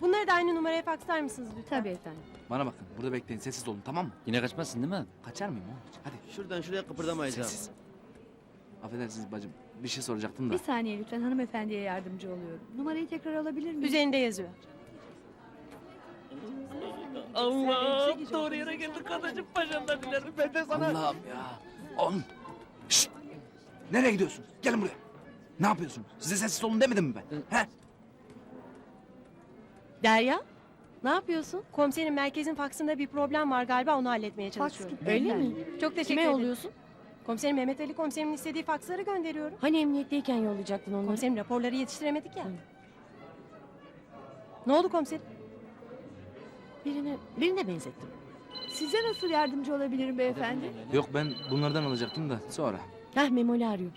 Bunları da aynı numaraya fakslar mısınız lütfen? Tabii efendim. Bana bakın burada bekleyin sessiz olun tamam mı? Yine kaçmazsın değil mi? Kaçar mıyım oğlum? Hadi Şuradan şuraya kıpırdamayız sessiz. Affedersiniz bacım bir şey soracaktım da. Bir saniye lütfen hanımefendiye yardımcı oluyorum. Numarayı tekrar alabilir miyim? Üzerinde yazıyor. Allah doğru yere geldik kardeşim paşamdan dilerim ben de sana. Allah'ım ya. On. Şşt. Nereye gidiyorsun? Gelin buraya. Ne yapıyorsun? Size sessiz olun demedim mi ben? He? Derya, ne yapıyorsun? Komiserin merkezin faksında bir problem var galiba onu halletmeye Faks çalışıyorum. gitti. Öyle mi? Çok teşekkür Kime ederim. yolluyorsun? Komiserim Mehmet Ali komiserimin istediği faksları gönderiyorum. Hani emniyetteyken yollayacaktın onları? Komiserim raporları yetiştiremedik ya. Hı. Ne oldu komiserim? Birine, birine benzettim. Size nasıl yardımcı olabilirim beyefendi? Yok ben bunlardan alacaktım da sonra. Hah Memoli arıyor.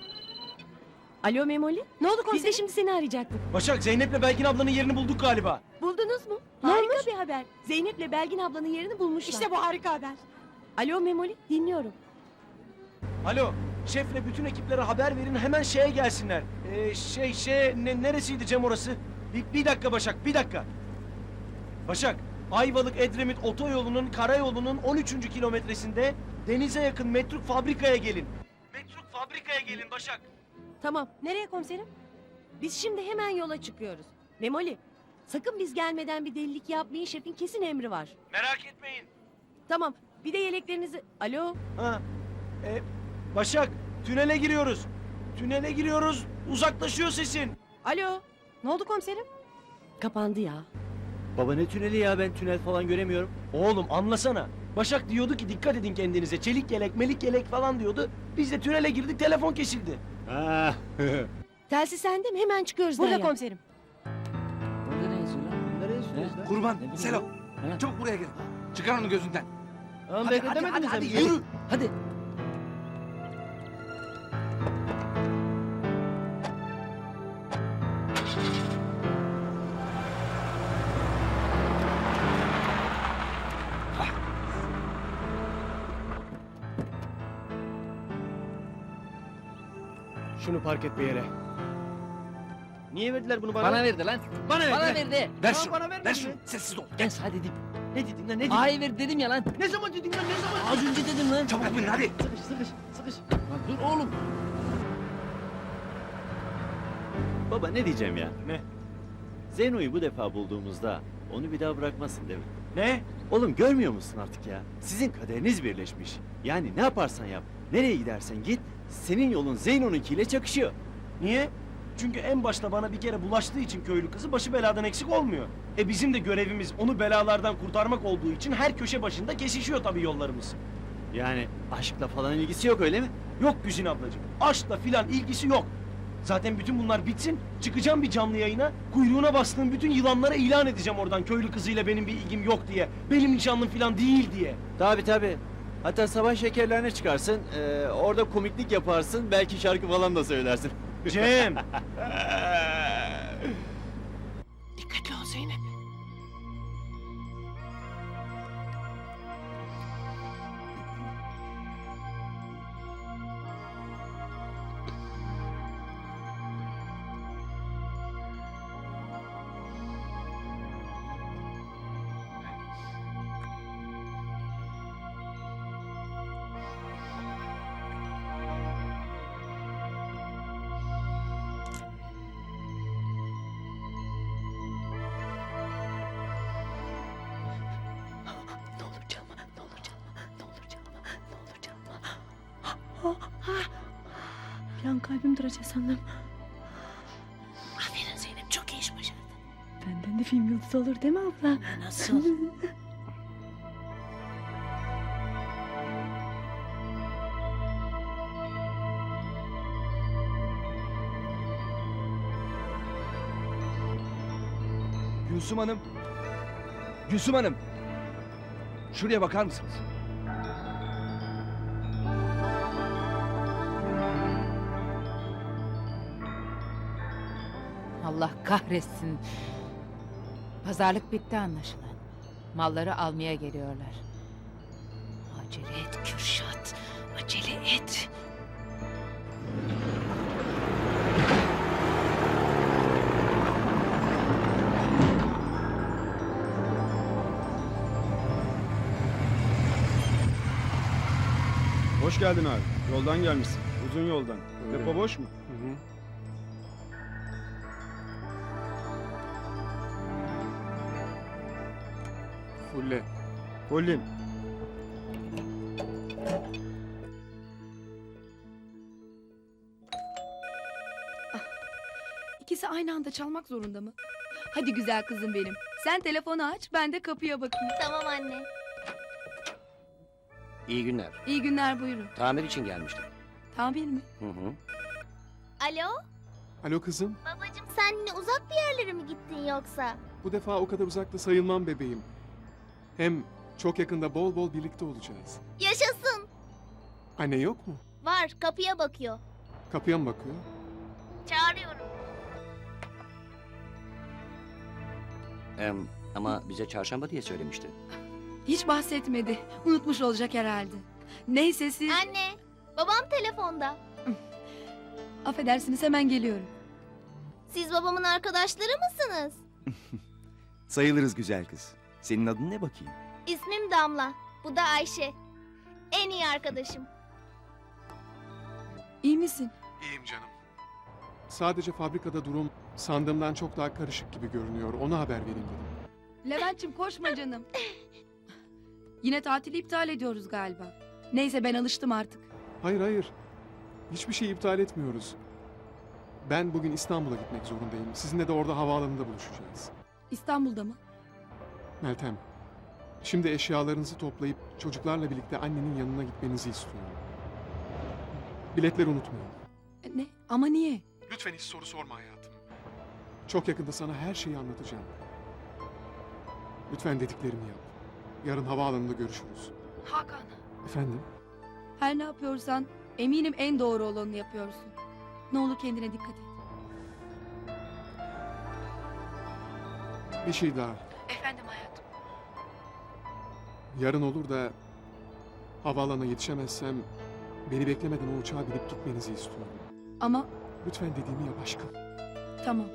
Alo Memoli. Ne oldu Biz de komiserim? şimdi seni arayacaktık. Başak Zeynep'le Belgin ablanın yerini bulduk galiba. Buldunuz mu? Ne Harika bir haber. Zeynep'le Belgin ablanın yerini bulmuşlar. İşte bu harika haber. Alo Memoli dinliyorum. Alo şefle bütün ekiplere haber verin hemen şeye gelsinler. Ee, şey şey ne, neresiydi Cem orası? Bir, bir dakika Başak bir dakika. Başak Ayvalık Edremit otoyolunun karayolunun 13. kilometresinde denize yakın metruk fabrikaya gelin. Metruk fabrikaya gelin Başak. Tamam Nereye komiserim? biz şimdi hemen yola çıkıyoruz. Memoli sakın biz gelmeden bir delilik yapmayın şefin kesin emri var. Merak etmeyin. Tamam bir de yeleklerinizi... Alo Ha. E, Başak tünele giriyoruz. Tünele giriyoruz. Uzaklaşıyor sesin. alo. Ne oldu komiserim? Kapandı ya. Baba ne tüneli ya ben tünel falan göremiyorum. Oğlum anlasana. Başak diyordu ki dikkat edin kendinize. Çelik yelek, melik yelek falan diyordu. Biz de tünele girdik telefon kesildi. Ha. Telsiz sende mi? Hemen çıkıyoruz Burada Derya. komiserim. Orada ne yazıyor lan? Nereye lan? Kurban, Selo. He? Çabuk buraya gel. Çıkar onu gözünden. Tamam Hadi, hadi, hadi, hadi, yürü. Hadi. Şunu park et bir yere. Niye verdiler bunu bana? Bana verdi lan. Bana verdiler. Bana verdi. Ver şunu. bana Ver şunu. Sessiz ol. Gel hadi dedim. Ne dedin lan ne dedin? Ay ver dedim ya lan. Ne zaman dedin lan ne zaman? Az önce dedim lan. Çabuk binin hadi. Sıkış sıkış sıkış. Lan dur oğlum. Baba ne diyeceğim ya? Ne? Zeyno'yu bu defa bulduğumuzda onu bir daha bırakmasın değil mi? Ne? Oğlum görmüyor musun artık ya? Sizin kaderiniz birleşmiş. Yani ne yaparsan yap, nereye gidersen git, senin yolun Zeyno'nunkiyle çakışıyor. Niye? Çünkü en başta bana bir kere bulaştığı için köylü kızı başı beladan eksik olmuyor. E bizim de görevimiz onu belalardan kurtarmak olduğu için her köşe başında kesişiyor tabii yollarımız. Yani aşkla falan ilgisi yok öyle mi? Yok Güzin ablacığım. Aşkla filan ilgisi yok. Zaten bütün bunlar bitsin. Çıkacağım bir canlı yayına. Kuyruğuna bastığım bütün yılanlara ilan edeceğim oradan köylü kızıyla benim bir ilgim yok diye. Benim nişanlım filan değil diye. Tabi tabi. Hatta sabah şekerlerine çıkarsın, eee, orada komiklik yaparsın, belki şarkı falan da söylersin. Cem. an kalbim duracak sandım. Aferin Zeynep, çok iyi iş başardın. Benden de film yıldızı olur değil mi abla? Nasıl? Gülsüm Hanım. Gülsüm Hanım. Şuraya bakar mısınız? Allah kahretsin. Pazarlık bitti anlaşılan. Malları almaya geliyorlar. Acele et Kürşat. Acele et. Hoş geldin abi. Yoldan gelmişsin. Uzun yoldan. Depo boş mu? Hı hı. Fulle. Kollim. İkisi aynı anda çalmak zorunda mı? Hadi güzel kızım benim. Sen telefonu aç, ben de kapıya bakayım. Tamam anne. İyi günler. İyi günler buyurun. Tamir için gelmiştim. Tamir mi? Hı hı. Alo? Alo kızım. Babacım sen yine uzak bir yerlere mi gittin yoksa? Bu defa o kadar uzakta sayılmam bebeğim. Hem çok yakında bol bol birlikte olacağız. Yaşasın. Anne yok mu? Var kapıya bakıyor. Kapıya mı bakıyor? Çağırıyorum. Em, ama bize çarşamba diye söylemişti. Hiç bahsetmedi. Unutmuş olacak herhalde. Neyse siz... Anne babam telefonda. Affedersiniz hemen geliyorum. Siz babamın arkadaşları mısınız? Sayılırız güzel kız. Senin adın ne bakayım? İsmim Damla. Bu da Ayşe. En iyi arkadaşım. İyi misin? İyiyim canım. Sadece fabrikada durum sandığımdan çok daha karışık gibi görünüyor. Ona haber vereyim dedim. Levent'ciğim koşma canım. Yine tatili iptal ediyoruz galiba. Neyse ben alıştım artık. Hayır hayır. Hiçbir şey iptal etmiyoruz. Ben bugün İstanbul'a gitmek zorundayım. Sizinle de orada havaalanında buluşacağız. İstanbul'da mı? Meltem, şimdi eşyalarınızı toplayıp çocuklarla birlikte annenin yanına gitmenizi istiyorum. Biletleri unutmayın. E, Ne? Ama niye? Lütfen hiç soru sorma hayatım. Çok yakında sana her şeyi anlatacağım. Lütfen dediklerimi yap. Yarın havaalanında görüşürüz. Hakan. Efendim? Her ne yapıyorsan eminim en doğru olanı yapıyorsun. Ne olur kendine dikkat et. Bir şey daha. Efendim hayatım. Yarın olur da havaalanına yetişemezsem beni beklemeden o uçağa binip gitmenizi istiyorum. Ama Lütfen dediğimi yap aşkım. tamam.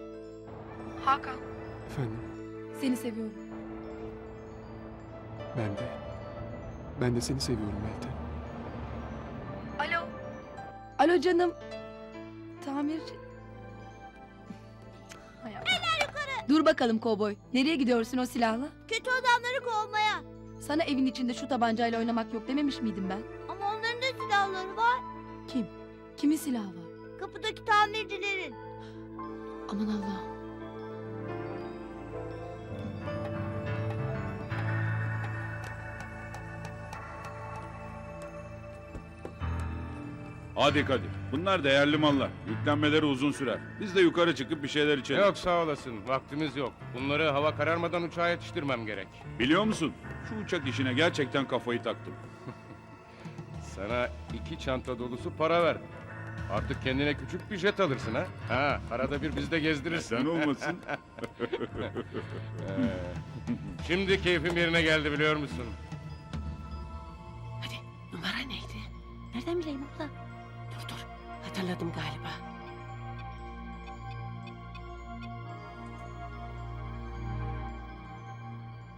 Hakan. Efendim? Seni seviyorum. Ben de. Ben de seni seviyorum Meltem. Alo. Alo canım. Tamirci. Hay Allah. Dur bakalım kovboy. Nereye gidiyorsun o silahla? Kötü adamları kovmaya. Sana evin içinde şu tabancayla oynamak yok dememiş miydim ben? Ama onların da silahları var. Kim? Kimin silahı var? Kapıdaki tamircilerin. Aman Allah. Hadi Kadir. Bunlar değerli mallar. Yüklenmeleri uzun sürer. Biz de yukarı çıkıp bir şeyler içelim. Yok sağ olasın. Vaktimiz yok. Bunları hava kararmadan uçağa yetiştirmem gerek. Biliyor musun? Şu uçak işine gerçekten kafayı taktım. Sana iki çanta dolusu para ver. Artık kendine küçük bir jet alırsın ha. Ha, arada bir bizi de gezdirirsin. Neden olmasın? Ee, Şimdi keyfim yerine geldi biliyor musun? Numara neydi? Nereden bileyim abla? Hatırladım galiba.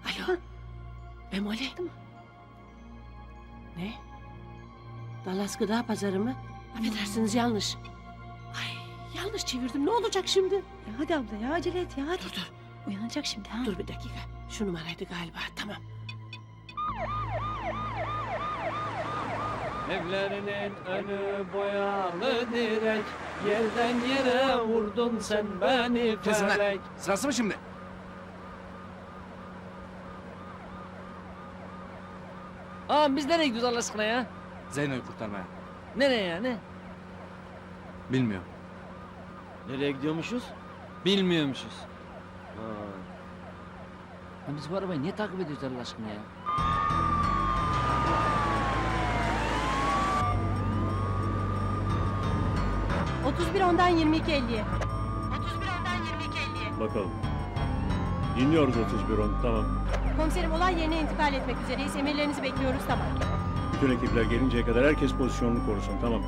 Alo. Memoli. Ne? Dallas Gıda Pazarı mı? Affedersiniz yanlış. Ay yanlış çevirdim. Ne olacak şimdi? Ya hadi abla ya acele et ya hadi. Dur dur. Uyanacak şimdi ha. Dur bir dakika. Şu numaraydı galiba. Tamam. Evlerinin önü boyalı direk. Yerden yere vurdun sen beni Kesin lan. felek. Sırası mı şimdi? Aa biz nereye gidiyoruz Allah aşkına ya? Zeyno'yu kurtarmaya. Nereye yani? Bilmiyorum. Nereye gidiyormuşuz? Bilmiyormuşuz. Aa. Ya biz bu arabayı niye takip ediyoruz Allah aşkına ya? Cık, 31 ondan 22 50'ye. Bakalım. Dinliyoruz 31 on. Tamam. Komiserim olay yerine intikal etmek üzereyiz. Emirlerinizi bekliyoruz tamam. Bütün ekipler gelinceye kadar herkes pozisyonunu korusun. Tamam.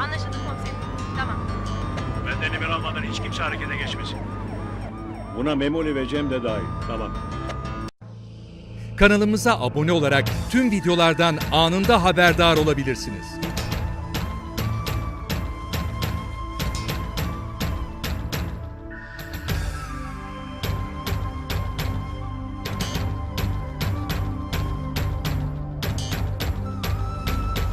Anlaşıldı komiserim. Tamam. Benden emir almadan hiç kimse harekete geçmesin. Buna Memoli ve Cem de dahil. Tamam. Kanalımıza abone olarak tüm videolardan anında haberdar olabilirsiniz.